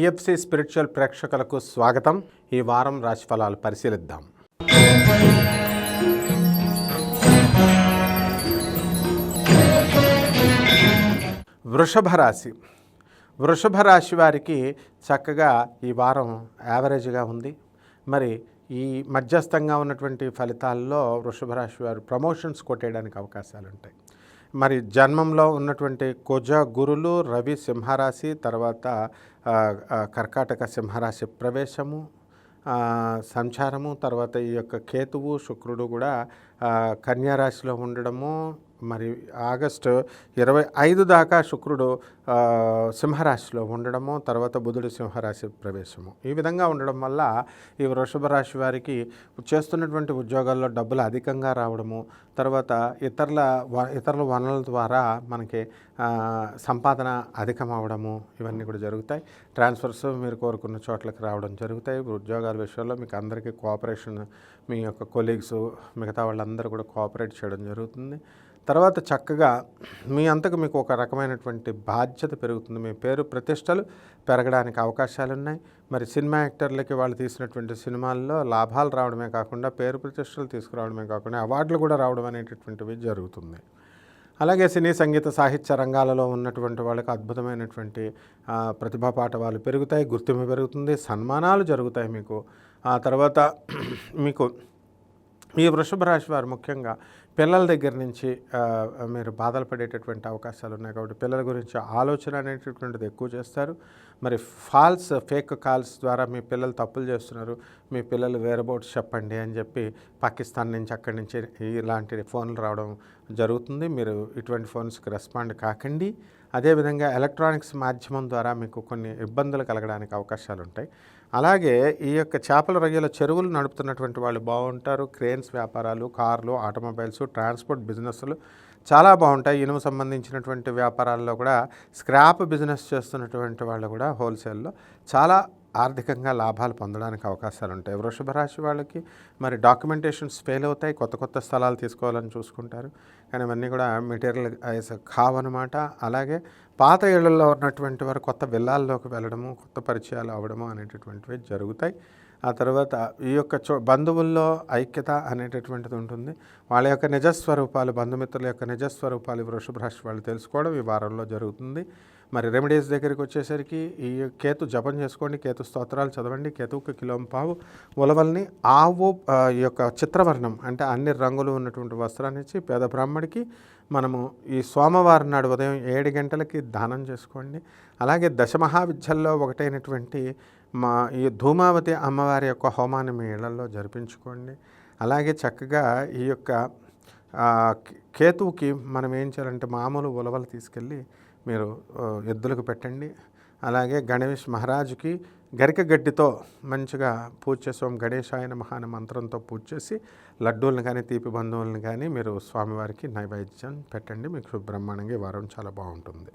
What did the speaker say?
TFC spiritual ప్రేక్షకులకు స్వాగతం. ఈ వారం రాశిఫలాలు పరిశీలిద్దాం. వృషభ రాశి. వృషభ రాశి వారికి చక్కగా ఈ వారం యావరేజ్గా ఉంది. మరి ఈ మధ్యస్థంగా ఉన్నటువంటి ఫలితాల్లో వృషభ రాశి వారు ప్రమోషన్స్ కొట్టేయడానికి అవకాశాలు ఉంటాయి మరి జన్మంలో ఉన్నటువంటి కుజ గురులు రవి సింహరాశి తర్వాత కర్కాటక సింహరాశి ప్రవేశము సంచారము తర్వాత ఈ యొక్క కేతువు శుక్రుడు కూడా కన్యారాశిలో ఉండడము మరి ఆగస్టు ఇరవై ఐదు దాకా శుక్రుడు సింహరాశిలో ఉండడము తర్వాత బుధుడు సింహరాశి ప్రవేశము. ఈ విధంగా ఉండడం వల్ల ఈ వృషభ రాశి వారికి చేస్తున్నటువంటి ఉద్యోగాల్లో డబ్బులు అధికంగా రావడము తర్వాత ఇతరుల వ- ఇతరుల వనరుల ద్వారా మనకి సంపాదన అధికం అవడము ఇవన్నీ కూడా జరుగుతాయి. ట్రాన్స్ఫర్స్ మీరు కోరుకున్న చోట్లకి రావడం జరుగుతాయి. ఉద్యోగాల విషయంలో మీకు అందరికీ కోఆపరేషన్ మీ యొక్క కొలీగ్స్ మిగతా వాళ్ళందరూ కూడా కోఆపరేట్ చేయడం జరుగుతుంది. తర్వాత చక్కగా మీ అంతకు మీకు ఒక రకమైనటువంటి బాధ్యత పెరుగుతుంది. మీ పేరు ప్రతిష్టలు పెరగడానికి అవకాశాలు ఉన్నాయి మరి సినిమా యాక్టర్లకి వాళ్ళు తీసినటువంటి సినిమాల్లో లాభాలు రావడమే కాకుండా పేరు ప్రతిష్టలు తీసుకురావడమే కాకుండా అవార్డులు కూడా రావడం అనేటటువంటివి జరుగుతుంది. అలాగే సినీ సంగీత సాహిత్య రంగాలలో ఉన్నటువంటి వాళ్ళకి అద్భుతమైనటువంటి ప్రతిభా పాఠవాలు పెరుగుతాయి గుర్తింపు పెరుగుతుంది సన్మానాలు జరుగుతాయి మీకు. ఆ తర్వాత మీకు ఈ వృషభ రాశి వారు ముఖ్యంగా పిల్లల దగ్గర నుంచి మీరు బాధలు పడేటటువంటి అవకాశాలు ఉన్నాయి కాబట్టి పిల్లల గురించి ఆలోచన అనేటటువంటిది ఎక్కువ చేస్తారు. మరి ఫాల్స్ ఫేక్ కాల్స్ ద్వారా మీ పిల్లలు తప్పులు చేస్తున్నారు. మీ పిల్లలు వేరబౌట్స్ చెప్పండి అని చెప్పి పాకిస్తాన్ నుంచి అక్కడి నుంచి ఇలాంటి ఫోన్లు రావడం జరుగుతుంది. మీరు ఇటువంటి ఫోన్స్కి రెస్పాండ్ కాకండి. అదేవిధంగా ఎలక్ట్రానిక్స్ మాధ్యమం ద్వారా మీకు కొన్ని ఇబ్బందులు కలగడానికి అవకాశాలు ఉంటాయి. అలాగే ఈ యొక్క చేపల రొయ్యల చెరువులు నడుపుతున్నటువంటి వాళ్ళు బాగుంటారు. క్రేన్స్ వ్యాపారాలు కార్లు ఆటోమొబైల్స్ ట్రాన్స్పోర్ట్ బిజినెస్లు చాలా బాగుంటాయి. ఇనుము సంబంధించినటువంటి వ్యాపారాల్లో కూడా స్క్రాప్ బిజినెస్ చేస్తున్నటువంటి వాళ్ళు కూడా హోల్సేల్లో చాలా ఆర్థికంగా లాభాలు పొందడానికి అవకాశాలు ఉంటాయి. వృషభ రాశి వాళ్ళకి మరి డాక్యుమెంటేషన్స్ ఫెయిల్ అవుతాయి కొత్త కొత్త స్థలాలు తీసుకోవాలని చూసుకుంటారు. కానీ ఇవన్నీ కూడా మెటీరియల్ ఐస్ కావన్నమాట అలాగే పాత ఏళ్ళలో ఉన్నటువంటి వారు కొత్త విల్లాల్లోకి వెళ్ళడము కొత్త పరిచయాలు అవ్వడము అనేటటువంటివి జరుగుతాయి. ఆ తర్వాత ఈ యొక్క చో బంధువుల్లో ఐక్యత అనేటటువంటిది ఉంటుంది. వాళ్ళ యొక్క నిజస్వరూపాలు బంధుమిత్రుల యొక్క నిజస్వరూపాలు వృషభ వాళ్ళు తెలుసుకోవడం ఈ వారంలో జరుగుతుంది. మరి రెమెడీస్ దగ్గరికి వచ్చేసరికి ఈ కేతు జపం చేసుకోండి కేతు స్తోత్రాలు చదవండి కేతుకు కిలోం పావు ఉలవల్ని ఆవు ఈ యొక్క చిత్రవర్ణం అంటే అన్ని రంగులు ఉన్నటువంటి వస్త్రాన్ని ఇచ్చి పేద బ్రాహ్మడికి మనము ఈ సోమవారం నాడు ఉదయం ఏడు గంటలకి దానం చేసుకోండి. అలాగే దశమహావిద్యల్లో ఒకటైనటువంటి మా ఈ ధూమావతి అమ్మవారి యొక్క హోమాన్ని మీ ఇళ్ళలో జరిపించుకోండి. అలాగే చక్కగా ఈ యొక్క కేతువుకి మనం ఏం చేయాలంటే మామూలు ఉలవలు తీసుకెళ్ళి మీరు ఎద్దులకు పెట్టండి. అలాగే గణేష్ మహారాజుకి గరిక గడ్డితో మంచిగా పూజ చేసాం ఓం గణేశాయన మహాన మంత్రంతో పూజ చేసి లడ్డూలను కానీ తీపి బంధువులను కానీ మీరు స్వామివారికి నైవేద్యం పెట్టండి. మీకు బ్రహ్మాండంగా ఈ వారం చాలా బాగుంటుంది.